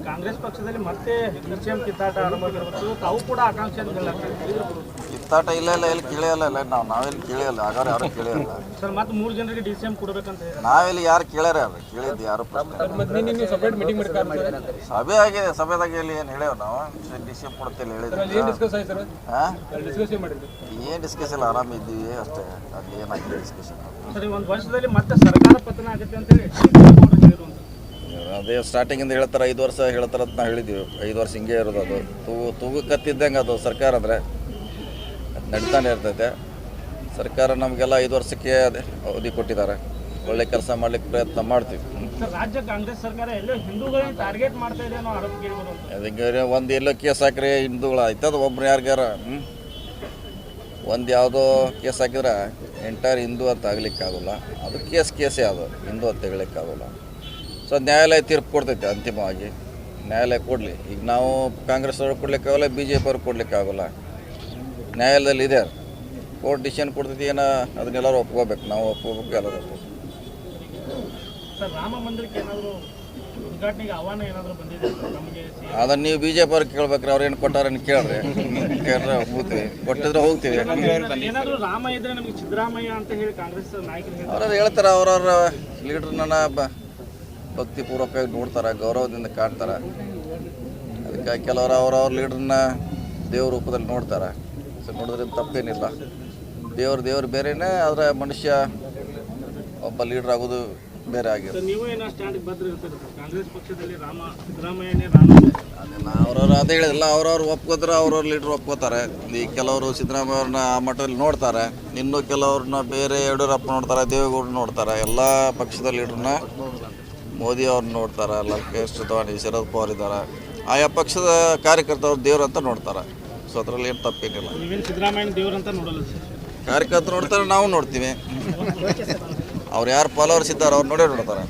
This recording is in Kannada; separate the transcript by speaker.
Speaker 1: ಕಾಂಗ್ರೆಸ್ ಪಕ್ಷದಲ್ಲಿ ಮತ್ತೆ ಕಿತ್ತಾಟ ಆರಂಭವಾಗಿರ್ಬೇಕು. ತಾವು ಕೂಡ ಆಕಾಂಕ್ಷೆ
Speaker 2: ಕಿತ್ತಾಟ ಇಲ್ಲ ಇಲ್ಲ ಎಲ್ಲಿ ಕೇಳಿಯಲ್ಲ ಇಲ್ಲ ನಾವು ನಾವೆಲ್ಲಿ ಕೇಳಿಯಲ್ಲ ಆಗಾರ ಯಾರು ಕೇಳಿಯಲ್ಲ?
Speaker 1: ಸರ್ ಮತ್ತೆ ಮೂರು ಜನರಿಗೆ ಡಿಸಿಎಂ ಕೊಡಬೇಕಂತ ಹೇಳಿ
Speaker 2: ನಾವೆಲ್ಲಿ ಯಾರು ಕೇಳ್ಯಾರ ಅದು ಕೇಳಿದ್ದು ಯಾರು ಸಭೆ ಆಗಿದೆ ಸಭೆದಾಗ ಇಲ್ಲಿ ಏನು ಹೇಳ್ಯಾವ ನಾವು? ಡಿ ಸಿ ಎಂ ಕೊಡ್ತೇವೆ ಹೇಳಿದ್ವಿ ಏನು ಡಿಸ್ಕಸ್ ಇಲ್ಲ ಆರಾಮ ಇದ್ದೀವಿ ಅಷ್ಟೇ. ಅಲ್ಲಿ ಏನಾಗಿದೆ ಡಿಸ್ಕಷನ್
Speaker 1: ಸರಿ ಒಂದು ವರ್ಷದಲ್ಲಿ ಮತ್ತೆ ಸರ್ಕಾರ ಪತನ ಆಗುತ್ತೆ ಅಂತ ಹೇಳಿ ಎಚ್ ಡಿ ದೇವೇಗೌಡರು ಹೇಳಿದ್ರು ಅಂತ
Speaker 2: ಅದೇ ಸ್ಟಾರ್ಟಿಂಗಿಂದ ಹೇಳ್ತಾರೆ ಐದು ವರ್ಷ ಹೇಳ್ತಾರೆ ಅಂತ ನಾವು ಹೇಳಿದ್ವಿ. ಐದು ವರ್ಷ ಹಿಂಗೆ ಇರೋದು ಅದು. ತೂಗು ತೂಗು ಕತ್ತಿದ್ದಂಗೆ ಅದು ಸರ್ಕಾರ ಅಂದರೆ ಅದು ನಡೀತಾನೆ ಇರ್ತೈತೆ. ಸರ್ಕಾರ ನಮಗೆಲ್ಲ ಐದು ವರ್ಷಕ್ಕೆ ಅದೇ ಅವಧಿ ಕೊಟ್ಟಿದ್ದಾರೆ. ಒಳ್ಳೆ ಕೆಲಸ ಮಾಡ್ಲಿಕ್ಕೆ ಪ್ರಯತ್ನ ಮಾಡ್ತೀವಿ.
Speaker 1: ರಾಜ್ಯ ಕಾಂಗ್ರೆಸ್ ಸರ್ಕಾರ ಎಲ್ಲೋ ಹಿಂದೂಗಳನ್ನ ಟಾರ್ಗೆಟ್ ಮಾಡ್ತಾ ಇದೆ ಅನ್ನೋ ಆರೋಪ
Speaker 2: ಅದಕ್ಕೆ ಒಂದು ಎಲ್ಲೋ ಕೇಸ್ ಹಾಕ್ರಿ ಹಿಂದೂಗಳು ಆಯ್ತದ ಒಬ್ರು ಯಾರಿಗಾರ? ಒಂದು ಯಾವುದೋ ಕೇಸ್ ಹಾಕಿದ್ರೆ ಎಂಟೈರ್ ಹಿಂದೂ ಅಂತ ಆಗ್ಲಿಕ್ಕಾಗಲ್ಲ. ಅದು ಕೇಸ್ ಕೇಸೇ ಅದು. ಹಿಂದೂ ಅಂತ ಹೇಳಲಿಕ್ಕಾಗಲ್ಲ ಸೊ ನ್ಯಾಯಾಲಯ ತೀರ್ಪು ಕೊಡ್ತೈತೆ ಅಂತಿಮವಾಗಿ. ನ್ಯಾಯಾಲಯ ಕೊಡಲಿ. ಈಗ ನಾವು ಕಾಂಗ್ರೆಸ್ ಕೊಡ್ಲಿಕ್ಕೆ ಆಗೋಲ್ಲ ಬಿ ಜೆ ಪಿ ಕೊಡ್ಲಿಕ್ಕೆ ಆಗೋಲ್ಲ. ನ್ಯಾಯಾಲಯದಲ್ಲಿ ಇದೆ. ಕೋರ್ಟ್ ಡಿಸಿಷನ್ ಕೊಡ್ತೈತಿ ಏನೋ ಅದನ್ನೆಲ್ಲರೂ ಒಪ್ಕೋಬೇಕು. ನಾವು ಒಪ್ಕೋಬೇಕು ಎಲ್ಲರೂ ಒಪ್ಕೋಬೇಕು. ಅದನ್ನ ನೀವು ಬಿ ಜೆ ಪಿ ಅವ್ರಿಗೆ ಕೇಳ್ಬೇಕ್ರಿ ಅವ್ರು ಏನು ಕೊಟ್ಟಾರ ಕೇಳ್ರಿ. ಕೇಳ್ರೆ ಹೋಗ್ತೀವಿ. ಕೊಟ್ಟಿದ್ರೆ ಹೋಗ್ತೀವಿ.
Speaker 1: ನಾಯಕರು ಹೇಳ್ತಾರೆ.
Speaker 2: ಅವ್ರವ್ರು ಹೇಳ್ತಾರೆ ಅವ್ರವ್ರ ಲೀಡರ್ ಬ ಭಕ್ತಿಪೂರ್ವಕವಾಗಿ ನೋಡ್ತಾರೆ ಗೌರವದಿಂದ ಕಾಣ್ತಾರೆ. ಅದಕ್ಕೆ ಕೆಲವರು ಅವ್ರವ್ರ ಲೀಡ್ರನ್ನ ದೇವ್ರ ರೂಪದಲ್ಲಿ ನೋಡ್ತಾರೆ. ಸೊ ನೋಡಿದ್ರೆ ತಪ್ಪೇನಿಲ್ಲ. ದೇವ್ರ ದೇವ್ರು ಬೇರೆನೇ ಆದರೆ ಮನುಷ್ಯ ಒಬ್ಬ ಲೀಡ್ರ್ ಆಗೋದು ಬೇರೆ ಆಗಿದೆ ಅವ್ರವ್ರು ಅದೇ ಹೇಳಿದಿಲ್ಲ ಅವ್ರವ್ರು ಒಪ್ಕೋತಾರೆ ಅವ್ರವ್ರ ಲೀಡ್ರ್ ಒಪ್ಕೋತಾರೆ. ಈ ಕೆಲವರು ಸಿದ್ದರಾಮಯ್ಯ ಅವ್ರನ್ನ ಆ ಮಟ್ಟದಲ್ಲಿ ನೋಡ್ತಾರೆ. ಇನ್ನು ಕೆಲವ್ರನ್ನ ಬೇರೆ ಯಡಿಯೂರಪ್ಪ ನೋಡ್ತಾರೆ ದೇವೇಗೌಡರು ನೋಡ್ತಾರೆ. ಎಲ್ಲ ಪಕ್ಷದ ಲೀಡ್ರನ್ನ ಮೋದಿ ಅವ್ರನ್ನ ನೋಡ್ತಾರೆ ಲಂಕೇಶ್ ಅದ್ವಾನಿ ಶರದ್ ಪವಾರ್ ಇದ್ದಾರೆ ಆಯಾ ಪಕ್ಷದ ಕಾರ್ಯಕರ್ತರು ದೇವ್ರು ಅಂತ ನೋಡ್ತಾರೆ. ಸೊ ಅದರಲ್ಲಿ ಏನು ತಪ್ಪೇನಿಲ್ಲ.
Speaker 1: ದೇವ್ರಂತ
Speaker 2: ಕಾರ್ಯಕರ್ತರು ನೋಡ್ತಾರೆ ನಾವು ನೋಡ್ತೀವಿ. ಅವ್ರು ಯಾರು ಫಾಲೋವರ್ಸ್ ಇದ್ದಾರೆ ಅವ್ರು ನೋಡೇ ನೋಡ್ತಾರೆ.